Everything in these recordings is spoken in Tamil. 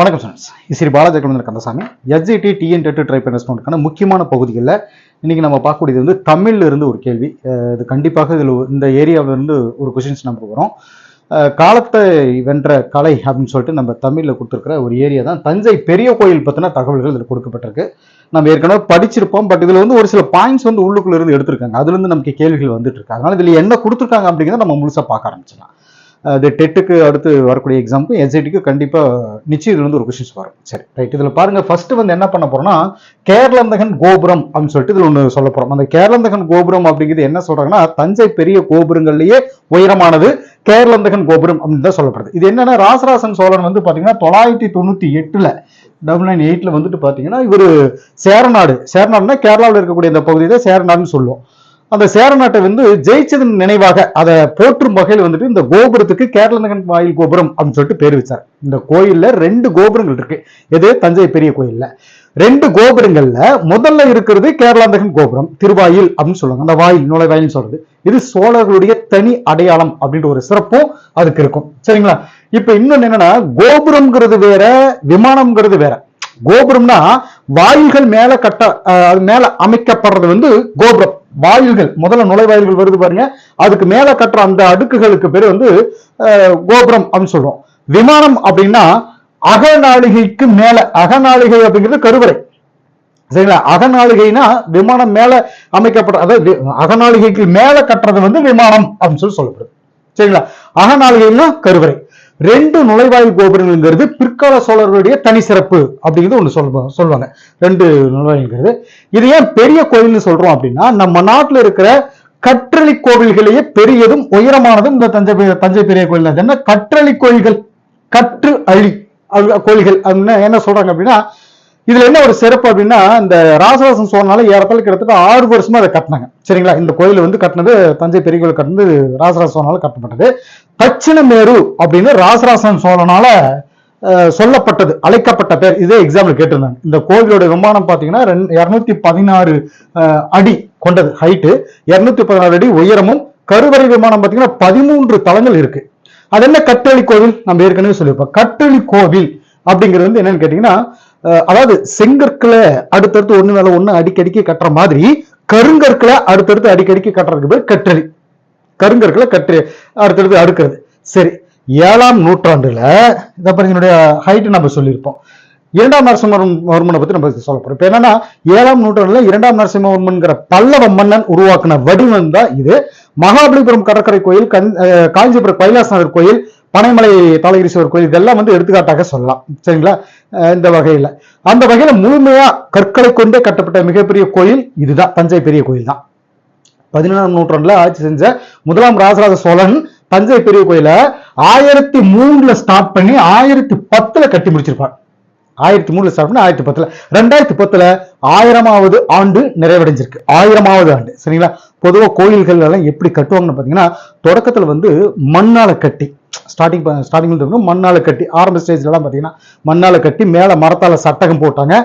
வணக்கம் friends Sri Balaji Kalandar Kandasamy. SGT TN TET try பண்ண முக்கியமான பகுதிகளில் இன்றைக்கி நம்ம பார்க்கக்கூடியது வந்து தமிழில் இருந்து ஒரு கேள்வி. இது கண்டிப்பாக இதில் இந்த ஏரியாவில இருந்து ஒரு கொஷின்ஸ் நம்ம வரும் காலத்தை வென்ற கலை அப்படின்னு சொல்லிட்டு நம்ம தமிழில் கொடுத்துருக்கிற ஒரு ஏரியா தான் தஞ்சை பெரிய கோயில் பற்றின தகவல்கள் இதில் கொடுக்கப்பட்டிருக்கு. நம்ம ஏற்கனவே படிச்சிருப்போம் பட் இதில் வந்து ஒரு சில பாயிண்ட்ஸ் வந்து உள்ளுக்குள்ள இருந்து எடுத்திருக்காங்க. அதுலேருந்து நமக்கு கேள்விகள் வந்துட்டு இருக்கு. அதனால் இதில் என்ன கொடுத்துருக்காங்க அப்படிங்கிறத நம்ம முழுசாக பார்க்க ஆரம்பிச்சிடலாம். அது டெட்டுக்கு அடுத்து வரக்கூடிய எக்ஸாமுக்கு எஸ்ஐடிக்கு கண்டிப்பாக நிச்சயம் இதுல ஒரு கொஷின்ஸ் வரும். சரி ரைட் இதில் பாருங்கள் ஃபஸ்ட்டு வந்து என்ன பண்ண போகிறோம்னா கேரளந்தகன் கோபுரம் அப்படின்னு சொல்லிட்டு இதில் ஒன்று சொல்ல போகிறோம் அந்த கேரளந்தகன் கோபுரம் அப்படிங்கிறது என்ன சொல்கிறாங்கன்னா தஞ்சை பெரிய கோபுரங்கள்லேயே உயரமானது கேரளந்தகன் கோபுரம் அப்படின்னு தான் சொல்லப்படுது. இது என்னென்னா ராசராசன் சோழன் வந்து பார்த்தீங்கன்னா தொள்ளாயிரத்தி தொண்ணூற்றி எட்டில் டபுள் நைன் எயிட்டில் வந்துட்டு பார்த்தீங்கன்னா இவர் சேரநாடு சேரநாடுனா கேரளாவில் இருக்கக்கூடிய இந்த பகுதியை தான் சேரநாடுன்னு சொல்லுவோம். அந்த சேரநாட்டை வந்து ஜெயிச்சதன் நினைவாக அதை போற்றும் வகையில் வந்துட்டு இந்த கோபுரத்துக்கு கேரளநகன் வாயில் கோபுரம் அப்படின்னு சொல்லிட்டு பேர் வச்சார். இந்த கோயில்ல ரெண்டு கோபுரங்கள் இருக்கு. எது? தஞ்சை பெரிய கோயில்ல. ரெண்டு கோபுரங்கள்ல முதல்ல இருக்கிறது கேரளாந்தகன் கோபுரம் திருவாயில் அப்படின்னு சொல்லுவாங்க. அந்த வாயில் நுழைவாயில்னு சொல்றது. இது சோழர்களுடைய தனி அடையாளம் அப்படின்ற ஒரு சிறப்பும் அதுக்கு இருக்கும். சரிங்களா? இப்ப இன்னொன்னு என்னன்னா கோபுரம்ங்கிறது வேற விமானம்ங்கிறது வேற. கோபுரம்னா வாயில்கள் மேல கட்ட அது மேல அமைக்கப்படுறது வந்து கோபுரம். வாயில்கள் முதல்ல நுழைவாயில்கள் வருது பாருங்க. அதுக்கு மேல கட்டுற அந்த அடுக்குகளுக்கு பேர் வந்து கோபுரம் அப்படின்னு சொல்றோம். விமானம் அப்படின்னா அகநாளிகைக்கு மேல அகநாளிகை அப்படிங்கிறது கருவறை. சரிங்களா? அகநாளிகைனா விமானம் மேல அமைக்கப்பட்ட அதாவது அகநாளிகைக்கு மேல கட்டுறது வந்து விமானம் அப்படின்னு சொல்லி சொல்லப்படுது. சரிங்களா? அகநாளிகைன்னா கருவறை. ரெண்டு நுழைவாயில் கோபுரங்கள்ங்கிறது பிற்கால சோழர்களுடைய தனி சிறப்பு அப்படிங்கிறது ஒன்று சொல்லுவாங்க சொல்லுவாங்க ரெண்டு நுழைவாயில்ங்கிறது. இது ஏன் பெரிய கோயில்னு சொல்றோம் அப்படின்னா நம்ம நாட்டுல இருக்கிற கற்றளி கோவில்களையே பெரியதும் உயரமானதும் இந்த தஞ்சை தஞ்சை பெரிய கோயில் தான். என்ன? கற்றளி கோயில்கள். கற்று அழி கோயில்கள் என்ன சொல்றாங்க அப்படின்னா இதுல என்ன ஒரு சிறப்பு அப்படின்னா இந்த ராசராசன் சோழனால ஏறத்தாழ கிட்டத்தட்ட ஆறு வருஷமா அதை கட்டினாங்க. சரிங்களா? இந்த கோயில் வந்து கட்டினது தஞ்சை பெரிய கோயில் கட்டினது ராசராச சோழனால கட்டப்பட்டது. தட்சிணமேரு அப்படின்னு ராசராசன் சோழனால சொல்லப்பட்டது அழைக்கப்பட்ட பேர். இதே எக்ஸாம்பிள் கேட்டிருந்தாங்க. இந்த கோவிலோட விமானம் பாத்தீங்கன்னா இருநூத்தி பதினாறு அடி கொண்டது ஹைட்டு இருநூத்தி பதினாறு அடி உயரமும் கருவறை விமானம் பாத்தீங்கன்னா பதிமூன்று தளங்கள் இருக்கு. அது என்ன கட்டளி கோவில்? நம்ம ஏற்கனவே சொல்லியிருப்போம். கட்டளி கோவில் அப்படிங்கிறது வந்து என்னன்னு கேட்டீங்கன்னா அதாவது செங்கற்களை அடுத்தடுத்து ஒண்ணு மேல ஒண்ணு அடிக்கடிக்கு கட்டுற மாதிரி கருங்கற்களை அடுத்தடுத்து அடிக்கடிக்கு கட்டுறதுக்கு பேர் கற்றறி. கருங்கற்களை கற்று அடுத்தடுத்து அடுக்கிறது. சரி ஏழாம் நூற்றாண்டுல இதை பாருங்க என்னுடைய ஹைட் நம்ம சொல்லியிருப்போம். இரண்டாம் நரசிம்மவர்மனை பத்தி நம்ம சொல்ல போறோம். இப்ப என்னன்னா ஏழாம் நூற்றாண்டுல இரண்டாம் நரசிம்மவர்மன்கிற பல்லவ மன்னன் உருவாக்கின வடிவம் தான் இது. மகாபலிபுரம் கடற்கரை கோயில் கண் காஞ்சிபுரம் கைலாசநாதர் கோயில் பனைமலை தாளகிரீஸ்வரர் கோயில் இதெல்லாம் வந்து எடுத்துக்காட்டாக சொல்லலாம். சரிங்களா? இந்த வகையில். அந்த வகையில் முழுமையா கற்களை கொண்டே கட்டப்பட்ட மிகப்பெரிய கோயில் இதுதான். தஞ்சை பெரிய கோயில் தான். பதினேழாம் நூற்றாண்டுல ஆட்சி செஞ்ச முதலாம் ராஜராஜ சோழன் தஞ்சை பெரிய கோயில ஆயிரத்தி மூணுல ஸ்டார்ட் பண்ணி ஆயிரத்தி பத்துல கட்டி முடிச்சிருப்பான். ஆயிரத்தி மூணுல ஸ்டார்ட் பண்ணி ஆயிரத்தி பத்துல. ரெண்டாயிரத்தி பத்துல ஆயிரமாவது ஆண்டு நிறைவடைஞ்சிருக்கு. ஆயிரமாவது ஆண்டு. சரிங்களா? பொதுவாக கோயில்கள் எல்லாம் எப்படி கட்டுவாங்கன்னு பார்த்தீங்கன்னா தொடக்கத்தில் வந்து மண்ணால கட்டி ஸ்டார்டிங் ஸ்டார்டிங் மண்ணால கட்டி ஆரம்ப ஸ்டேஜ்லாம் பார்த்தீங்கன்னா மண்ணால் மண்ணால கட்டி மேலே மரத்தால சட்டகம் போட்டாங்க.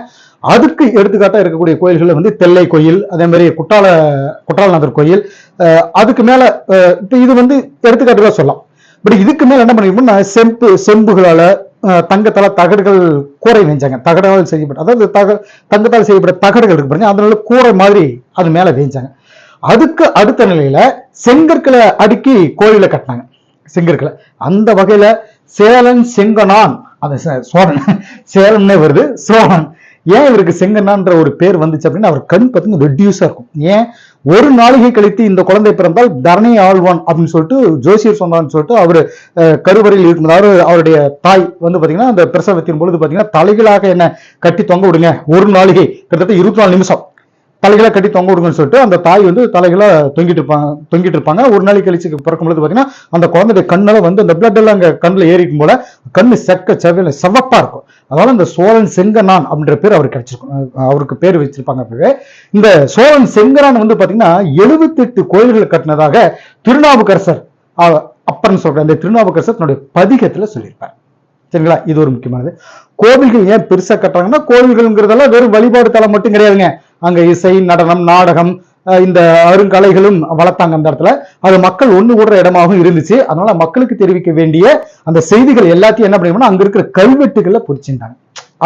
அதுக்கு எடுத்துக்காட்டாக இருக்கக்கூடிய கோயில்களில் வந்து தெல்லை கோயில் அதே மாதிரி குற்றால குற்றாலநாதர் கோயில் அதுக்கு மேலே இது வந்து எடுத்துக்காட்டுగా சொல்லலாம். பட் இதுக்கு மேலே என்ன பண்ணிக்கணும்னா செம்பு செம்புகளால் தங்கத்தால் தங்கத்தால தகடுகள் கூரை வேஞ்சாங்க. தகடால் செய்யப்பட்ட அதாவது தக தங்கத்தால் செய்யப்பட்ட தகடுகள் இருக்கு பாருங்க. அதனால கூரை மாதிரி அது மேலே வேஞ்சாங்க. அதுக்கு அடுத்த நிலையில செங்கற்களை அடுக்கி கோயிலை கட்டினாங்க. செங்கற்களை அந்த வகையில சேலன் செங்கனான் அந்த சோழன் சேலன்னே வருது சோழன். ஏன் இவருக்கு செங்கனான்ற ஒரு பேர் வந்துச்சு அப்படின்னா அவர் கண் பார்த்தீங்கன்னா ரெடியூஸா இருக்கும். ஏன்? ஒரு நாளிகை கழித்து இந்த குழந்தை பிறந்தால் தரணி ஆழ்வான் அப்படின்னு சொல்லிட்டு ஜோசியர் சொன்னான்னு சொல்லிட்டு அவர் கருவறையில் இருக்கும் அவருடைய தாய் வந்து பாத்தீங்கன்னா அந்த பிரசவத்தின் பொழுது பாத்தீங்கன்னா தலைகளாக என்ன கட்டி தொங்க விடுங்க. ஒரு நாளிகை கிட்டத்தட்ட இருபத்தி நாலு நிமிஷம். தலைகளை கட்டி தொங்க விடுங்கன்னு சொல்லிட்டு அந்த தாய் வந்து தலைகளை தொங்கிட்டு இருப்பாங்க தொங்கிட்டு இருப்பாங்க. ஒரு நாளைக்கு கழிச்சு பிறக்கும் பொழுது அந்த குழந்தைய கண்ணில் வந்து அந்த பிளட் எல்லாம் அங்கே கண்ணில் ஏறிக்கும் போல கண்ணு செக்க செவையில செவப்பாக இருக்கும். அதனால இந்த சோழன் செங்கனான் அப்படின்ற பேர் அவருக்கு கிடைச்சிருக்கும். அவருக்கு பேர் வச்சிருப்பாங்க அப்பவே. இந்த சோழன் செங்கனான் வந்து பார்த்தீங்கன்னா எழுபத்தெட்டு கோயில்கள் கட்டினதாக திருநாவுக்கரசர் அஹ் அப்பர்னு சொல்ற அந்த திருநாவுக்கரசர் தன்னுடைய பதிகத்துல சொல்லியிருப்பார். சரிங்களா? இது ஒரு முக்கியமானது. கோவில்கள் ஏன் பெருசா கட்டுறாங்கன்னா கோவில்கள்ங்கிறதெல்லாம் வெறும் வழிபாடு தலம் மட்டும் கிடையாதுங்க. அங்க இசை நடனம் நாடகம் இந்த அருங்கலைகளும் வளர்த்தாங்க அந்த இடத்துல. அது மக்கள் ஒண்ணு கூடுற இடமாகவும் இருந்துச்சு. அதனால மக்களுக்கு தெரிவிக்க வேண்டிய அந்த செய்திகள் எல்லாத்தையும் என்ன பண்ணிக்கணும் அங்க இருக்கிற கல்வெட்டுகளை பொறிச்சிருந்தாங்க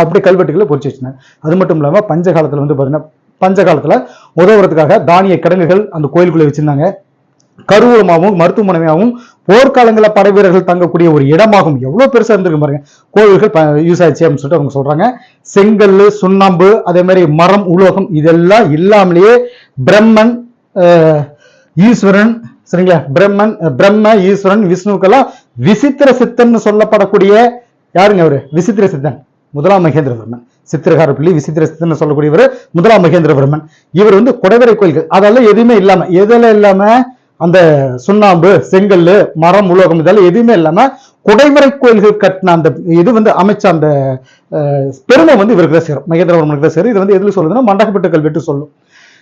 அப்படி கல்வெட்டுகளை பொறிச்சு வச்சிருந்தாங்க அது மட்டும் இல்லாம பஞ்சகாலத்துல வந்து பாத்தீங்கன்னா பஞ்சகாலத்துல உதவுறதுக்காக தானிய கிடங்குகள் அந்த கோயிலுக்குள்ள வச்சிருந்தாங்க. கருவூலமாகவும் மருத்துவமனையாகவும் போர்க்காலங்களில் படை வீரர்கள் தங்கக்கூடிய ஒரு இடமாகவும் எவ்வளவு பெருசா இருந்திருக்கு பாருங்க. கோவில்கள் யூஸ் ஆயிடுச்சு அப்படின்னு சொல்லிட்டு அவங்க சொல்றாங்க. செங்கல் சுண்ணாம்பு அதே மாதிரி மரம் உலோகம் இதெல்லாம் இல்லாமலேயே பிரம்மன் ஈஸ்வரன் சரிங்களா? பிரம்மன் பிரம்ம ஈஸ்வரன் விஷ்ணுக்கெல்லாம் விசித்திர சித்தன் சொல்லப்படக்கூடிய யாருங்க அவரு? விசித்திர சித்தன். முதலாம் மகேந்திரவர்மன். சித்திரகார பிள்ளை விசித்திர சித்தன் சொல்லக்கூடியவர் முதலாம் மகேந்திரவர்மன். இவர் வந்து குடைவரை கோயில்கள். அதெல்லாம் எதுவுமே இல்லாம எதெல்லாம் இல்லாம அந்த சுண்ணாம்பு செங்கல் மரம் உலோகம் இதெல்லாம் எதுவுமே இல்லைன்னா குடைவரை கோயில்கள் கட்டின அந்த இது வந்து அமைச்ச அந்த பெருமை வந்து இவருக்கு தான் சேரும். மகேந்திரவர்மனுக்கு தான் சேரும். இது வந்து எதுல சொல்லுதுன்னா மண்டகப்பட்டு கல்வெட்டு சொல்லும்.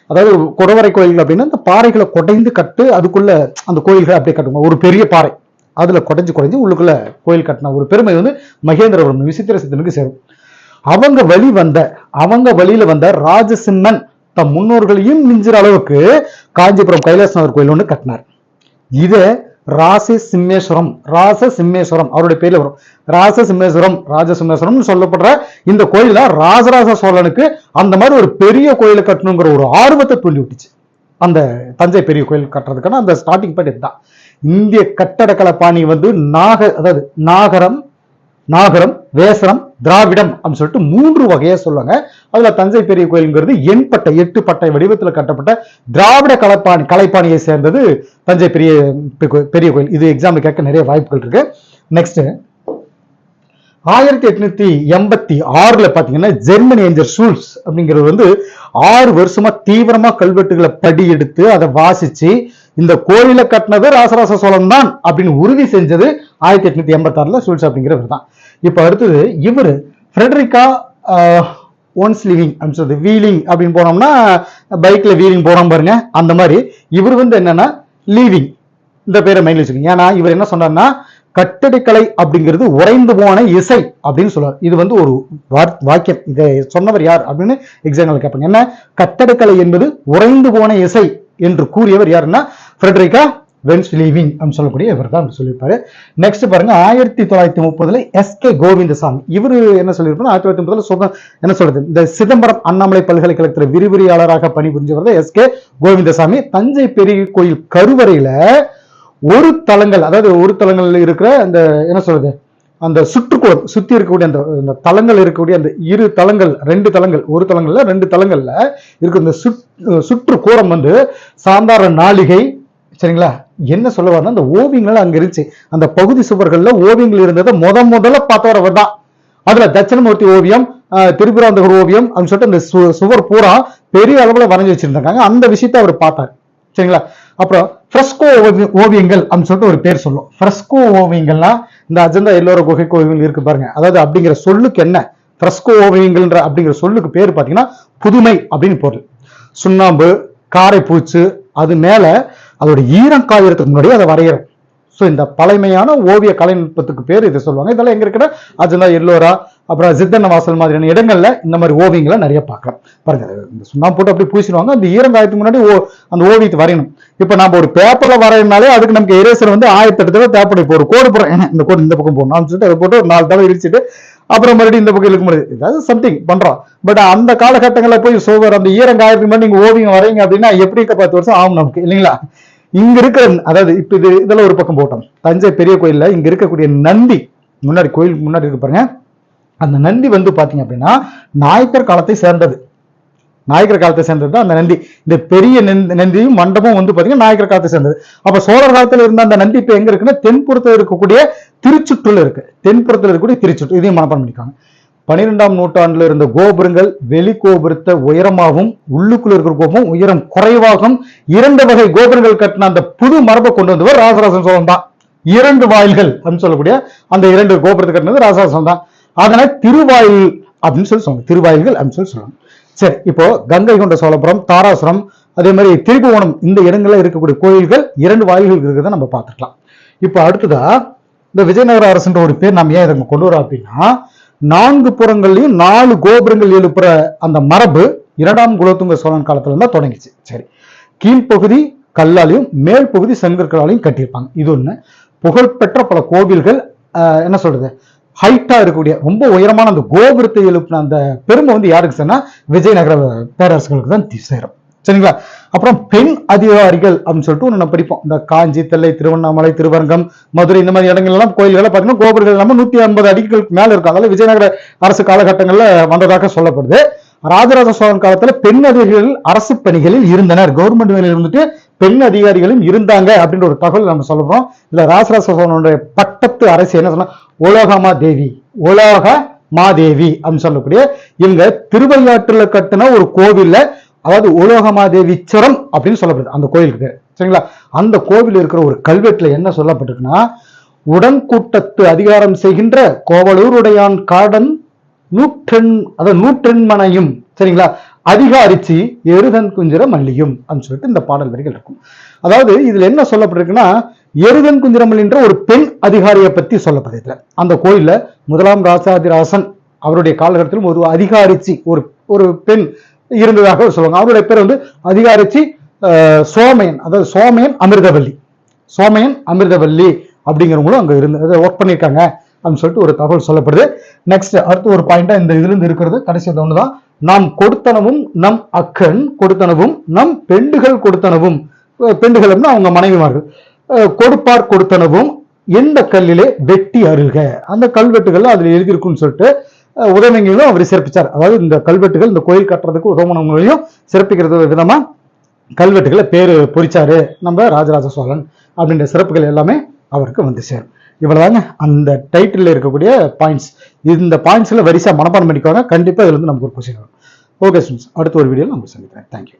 அதாவது குடவரை கோயில்கள் அப்படின்னா அந்த பாறைகளை குடைந்து கட்டு அதுக்குள்ள அந்த கோயில்களை அப்படியே கட்டுங்க ஒரு பெரிய பாறை. அதுல குடைஞ்சு குடைஞ்சு உள்ளுக்குள்ள கோயில் கட்டின ஒரு பெருமை வந்து மகேந்திரவர்மன் விசித்திர சித்தனுக்கு சேரும். அவங்க வழி வந்த அவங்க வழியில வந்த ராஜசிம்மன் தம் முன்னோர்களையும் மிஞ்சுற அளவுக்கு காஞ்சிபுரம் கைலாசநாதர் கோயில் ஒன்று கட்டினார். இதை ராச சிம்மேஸ்வரம் ராச சிம்மேஸ்வரம் அவருடைய பேர்ல வரும். ராச சிம்மேஸ்வரம் ராஜசிம்மேஸ்வரம் சொல்லப்படுற இந்த கோயில் தான் ராஜராஜ சோழனுக்கு அந்த மாதிரி ஒரு பெரிய கோயிலை கட்டணுங்கிற ஒரு ஆர்வத்தை தூண்டி விட்டுச்சு. அந்த தஞ்சை பெரிய கோயில் கட்டுறதுக்கான அந்த ஸ்டார்டிங் பாயிண்ட் இதுதான். இந்திய கட்டடக்கலை பாணி வந்து நாக அதாவது நாகரம் நாகரம் வேசரம் திராவிடம் அப்படின்னு சொல்லிட்டு மூன்று வகையா சொல்லுவாங்க. அதுல தஞ்சை பெரிய கோயில்ங்கிறது எண்பட்டை எட்டு பட்டை வடிவத்தில் கட்டப்பட்ட திராவிட கலைப்பாணி கலைப்பாணியை சேர்ந்தது தஞ்சை பெரிய பெரிய கோயில். இது எக்ஸாம்பிள் கேட்க நிறைய வாய்ப்புகள் இருக்கு. நெக்ஸ்ட் ஆயிரத்தி எட்நூத்தி எண்பத்தி ஆறுல பாத்தீங்கன்னா ஜெர்மனி எஞ்சர் ஷூல்ஸ் அப்படிங்கிறது வந்து ஆறு வருஷமா தீவிரமா கல்வெட்டுகளை படி எடுத்து அதை வாசிச்சு இந்த கோயிலை கட்டினது ராசராச சோழன் தான் அப்படின்னு உறுதி செஞ்சது ஆயிரத்தி எட்நூத்தி எண்பத்தி ஆறுல சூழ்ச்சி அப்படிங்கிறவர் தான் இப்ப அடுத்தது இவர் ஃப்ரெட்ரிகா ஒன்ஸ் லிவிங் அப்படின்னு சொல்றது வீலிங் அப்படின்னு போனோம்னா பைக்ல வீலிங் போனோம் பாருங்க. அந்த மாதிரி இவர் வந்து என்னன்னா லீவிங் இந்த பேரை மைண்ட்ல வச்சுக்கோங்க. ஏன்னா இவர் என்ன சொன்னார்னா கட்டடக்கலை அப்படிங்கிறது உறைந்து போன இசை அப்படின்னு சொல்லுவார் இது வந்து ஒரு வாக்கியம். இதை சொன்னவர் யார் அப்படின்னு எக்ஸாம்பிள் கேட்பாங்க. என்ன? கட்டடக்கலை என்பது உறைந்து போன இசை என்று கூறியவர் யாருன்னா ஃப்ரெட்ரிகா வென்ஸ் லீவிங் அப்படின்னு சொல்லக்கூடிய இவர் தான் சொல்லியிருப்பாரு. நெக்ஸ்ட் பாருங்க ஆயிரத்தி தொள்ளாயிரத்தி முப்பதுல எஸ் கே கோவிந்தசாமி. இவர் என்ன சொல்லியிருப்பாரு ஆயிரத்தி தொள்ளாயிரத்தி முப்பதுல சொல்ற என்ன சொல்றது? இந்த சிதம்பரம் அண்ணாமலை பல்கலைக்கழகத்தில் விரிவுரையாளராக பணிபுரிஞ்சவர் எஸ் கே கோவிந்தசாமி. தஞ்சை பெரிய கோயில் கருவறையில ஒரு தலங்கள் அதாவது ஒரு தலங்கள் இருக்கிற அந்த என்ன சொல்றது? அந்த சுற்றுக்கோள் சுத்தி இருக்கக்கூடிய அந்த அந்த தலங்கள் இருக்கக்கூடிய அந்த இரு தலங்கள் ரெண்டு தலங்கள் ஒரு தலங்கள்ல ரெண்டு தலங்கள்ல இருக்கிற இந்த சுற்று கோரம் வந்து சாந்தார நாளிகை சரிங்களா? என்ன சொல்ல வரணும் அந்த ஓவியங்கள் அங்க இருந்துச்சு. அந்த பகுதி சுவர்கள்ல ஓவியங்கள் இருந்ததை முத முதல்ல பார்த்தவரவர் அவர் தான். அதுல தட்சிணமூர்த்தி ஓவியம் ஆஹ், ஓவியம் அப்படின்னு சொல்லிட்டு அந்த சுவர் பூரா பெரிய அளவுல வரைஞ்சி வச்சிருந்தாங்க. அந்த விஷயத்தை அவர் பார்த்தார். சரிங்களா? அப்புறம் ஃப்ரெஸ்கோ ஓவியங்கள் அப்படின்னு சொல்லிட்டு ஒரு பேர் சொல்லும். ஃப்ரெஸ்கோ ஓவியங்கள்னா இந்த அஜந்தா எல்லோர குகை ஓவியங்கள் இருக்கு பாருங்க. அதாவது அப்படிங்கிற சொல்லுக்கு என்ன? ஃப்ரெஸ்கோ ஓவியங்கள்ன்ற அப்படிங்கிற சொல்லுக்கு பேர் பார்த்தீங்கன்னா புதுமை அப்படின்னு பொருள். சுண்ணாம்பு காரைப்பூச்சு அது மேல அதோட ஈரம் காயறதுக்கு முன்னாடி அதை வரைகிறோம் ஸோ இந்த பழமையான ஓவிய கலைநுட்பத்துக்கு பேர் இதை சொல்லுவாங்க. இதெல்லாம் எங்க இருக்கிற அஜந்தா எல்லோரா அப்புறம் சித்தன்ன வாசல் மாதிரியான இடங்கள்ல இந்த மாதிரி ஓவியங்களை நிறைய பார்க்கலாம் பாருங்க இந்த சுண்ணாம்பு போட்டு அப்படியே பூசிடுவாங்க. அந்த ஈரங்காயத்துக்கு முன்னாடி ஓ அந்த ஓவியத்தை வரையணும். இப்போ நம்ம ஒரு பேப்பர்ல வரையினாலே அதுக்கு நமக்கு எரேசர் வந்து ஆயிரத்தி எட்டு தடவை தேவைப்படும் இப்போ ஒரு கோடு போடுறோம். ஏன்னா இந்த கோடு இந்த பக்கம் போடணும். சொல்லிட்டு அதை போட்டு ஒரு நாலு தடவை இடிச்சுட்டு அப்புறம் மறுபடியும் இந்த பக்கம் இழுக்க முடியாது ஏதாவது சம்திங் பண்றோம். பட் அந்த காலகட்டங்களில் போய் சோவர் அந்த ஈரங்காயத்துக்கு முன்னாடி நீங்க ஓவியம் வரைங்க அப்படின்னா எப்படி பத்து வருஷம் ஆகும் நமக்கு இல்லைங்களா? இங்க இருக்கிற அதாவது இப்ப இது இதெல்லாம் ஒரு பக்கம் போட்டோம். தஞ்சை பெரிய கோயில்ல இங்க இருக்கக்கூடிய நந்தி முன்னாடி கோயில் முன்னாடி இருக்கு பாருங்க. அந்த நந்தி வந்து பாத்தீங்க அப்படின்னா நாயக்கர் காலத்தை சேர்ந்தது. நாயக்கர் காலத்தை சேர்ந்தது தான் அந்த நந்தி. இந்த பெரிய நந்தியும் மண்டபம் வந்து பாத்தீங்கன்னா நாயக்கர் காலத்தை சேர்ந்தது. அப்ப சோழர் காலத்துல இருந்த அந்த நந்தி இப்ப எங்க இருக்குன்னா தென்புறத்துல இருக்கக்கூடிய திருச்சுற்றுல இருக்கு. தென்புறத்துல இருக்கக்கூடிய திருச்சுற்று இதையும் மனப்பாடம் பண்ணிக்காங்க. பன்னிரெண்டாம் நூற்றாண்டுல இருந்த கோபுரங்கள் வெளி கோபுரத்தை உயரமாகவும் உள்ளுக்குள்ள இருக்கிற கோபுரம் உயரம் குறைவாகவும் இரண்டு வகை கோபுரங்கள் கட்டின அந்த புது மரபை கொண்டு வந்தவர் ராசராசன் சோழன் தான். இரண்டு வாயில்கள் அப்படின்னு சொல்லக்கூடிய அந்த இரண்டு கோபுரத்தை கட்டினது ராசராசன் தான். அதனால திருவாயில் அப்படின்னு சொல்லி சொல்லுவாங்க திருவாயில்கள் அப்படின்னு சொல்லி சொல்லுவாங்க சரி இப்போ கங்கை கொண்ட சோழபுரம் தாராசுரம் அதே மாதிரி திருப்புவனம் இந்த இடங்கள்ல இருக்கக்கூடிய கோயில்கள் இரண்டு வாயில்கள் இருக்கிறத நம்ம பார்த்துக்கலாம். இப்போ அடுத்ததா இந்த விஜயநகர அரசுன்ற ஒரு பேர் நம்ம ஏன் இதை கொண்டு வரோம் அப்படின்னா நான்கு புறங்கள்லையும் நாலு கோபுரங்கள் எழுப்புற அந்த மரபு இரண்டாம் குலோத்துங்க சோழன் காலத்துல இருந்தா தொடங்கிச்சு. சரி. கீழ்ப்பகுதி கல்லாலையும் மேல் பகுதி செங்கற்களாலையும் கட்டியிருப்பாங்க. இது ஒண்ணு. புகழ்பெற்ற பல கோவில்கள் என்ன சொல்றது? ஹைட்டா இருக்கக்கூடிய ரொம்ப உயரமான அந்த கோபுரத்தை எழுப்பின அந்த பெருமை வந்து யாருக்கு சொன்னா விஜயநகர பேரரசுகளுக்கு தான் தி- சேரும். சரிங்களா? அப்புறம் பெண் அதிகாரிகள் அப்படின்னு சொல்லிட்டு ஒன்று நம்ம படிப்போம். இந்த காஞ்சி தெல்லை திருவண்ணாமலை திருவரங்கம் மதுரை இந்த மாதிரி இடங்கள் எல்லாம் கோயில்கள் பார்த்தீங்கன்னா கோபுரங்கள் நம்ம நூத்தி ஐம்பது அடிகளுக்கு மேல இருக்கும். அதெல்லாம் விஜயநகர அரசு காலகட்டங்கள்ல வந்ததாக சொல்லப்படுது. ராஜராஜ சோழன் காலத்துல பெண் அதிகாரிகள் அரசு பணிகளில் இருந்தனர். கவர்மெண்ட் வேலையில் இருந்துட்டு பெண் அதிகாரிகளும் இருந்தாங்க அப்படின்ற ஒரு தகவல் நம்ம சொல்லுறோம் இல்ல ராஜராஜ சோழனுடைய பட்டத்து அரசு என்ன சொன்னா உலோகமா தேவி உலோக மாதேவி அப்படின்னு சொல்லக்கூடிய இவங்க திருவையாற்றுல கட்டின ஒரு கோவில்ல அதாவது உலோகமாதேவி சரம் அப்படின்னு சொல்லப்படுது அந்த கோயிலுக்கு பேர். சரிங்களா? அந்த கோவில் இருக்கிற ஒரு கல்வெட்டுல என்ன சொல்லப்பட்டிருக்குன்னா உடன்கூட்டத்து அதிகாரம் செய்கின்ற கோவலூருடையான் காடன் நூற்றெண் அதாவது நூற்றெண்மனையும் சரிங்களா? அதிகாரிச்சு எருதன் குஞ்சிர மல்லியும் அப்படின்னு சொல்லிட்டு இந்த பாடல் வரிகள் இருக்கும். அதாவது இதுல என்ன சொல்லப்பட்டிருக்குன்னா எருதன் குஞ்சிரமல்லின்ற ஒரு பெண் அதிகாரியை பத்தி சொல்லப்படுது அந்த கோயில்ல முதலாம் ராசாதிராசன் அவருடைய காலகட்டத்திலும் ஒரு அதிகாரிச்சி ஒரு ஒரு பெண் இருந்ததாக சொல்லுவாங்க. அவருடைய பேர் வந்து அதிகாரிச்சி சோமையன் அதாவது சோமையன் அமிர்தவல்லி. சோமையன் அமிர்தவல்லி அப்படிங்கிறவங்களும் அங்க இருந்து ஒர்க் பண்ணியிருக்காங்க அப்படின்னு சொல்லிட்டு ஒரு தகவல் சொல்லப்படுது. நெக்ஸ்ட் அடுத்து ஒரு பாயிண்டா இந்த இதுல இருந்து இருக்கிறது கடைசி ஒண்ணுதான். நாம் கொடுத்தனவும் நம் அக்கன் கொடுத்தனவும் நம் பெண்டுகள் கொடுத்தனவும் பெண்டுகள் அவங்க மனைவிமார்கள். கொடுப்பார் கொடுத்தனவும் எந்த கல்லிலே வெட்டி அருக அந்த கல்வெட்டுகள் அதில் எழுதியிருக்குன்னு சொல்லிட்டு உதவிங்களும் அவர் சிறப்பிச்சார் அதாவது இந்த கல்வெட்டுகள் இந்த கோயில் கட்டுறதுக்கு உதவுனவங்களையும் சிறப்பிக்கிறது விதமா கல்வெட்டுகளை பேர் பொறிச்சாரு. நம்ம ராஜராஜ சோழன் அப்படின்ற சிறப்புகள் எல்லாமே அவருக்கு வந்து சேரும். இவ்வளவுதாங்க. அந்த டைட்டில் இருக்கக்கூடிய பாயிண்ட்ஸ் இந்த பாயிண்ட்ஸில் வரிசா மனப்பாடம் பண்ணிக்கோங்க. கண்டிப்பாக இதுலேருந்து நமக்கு ஒரு கொஸ்டின் வரும். ஓகே ஸ்டூடெண்ட்ஸ் அடுத்த ஒரு வீடியோவில் நம்ம சந்திக்கிறேன். தேங்க்யூ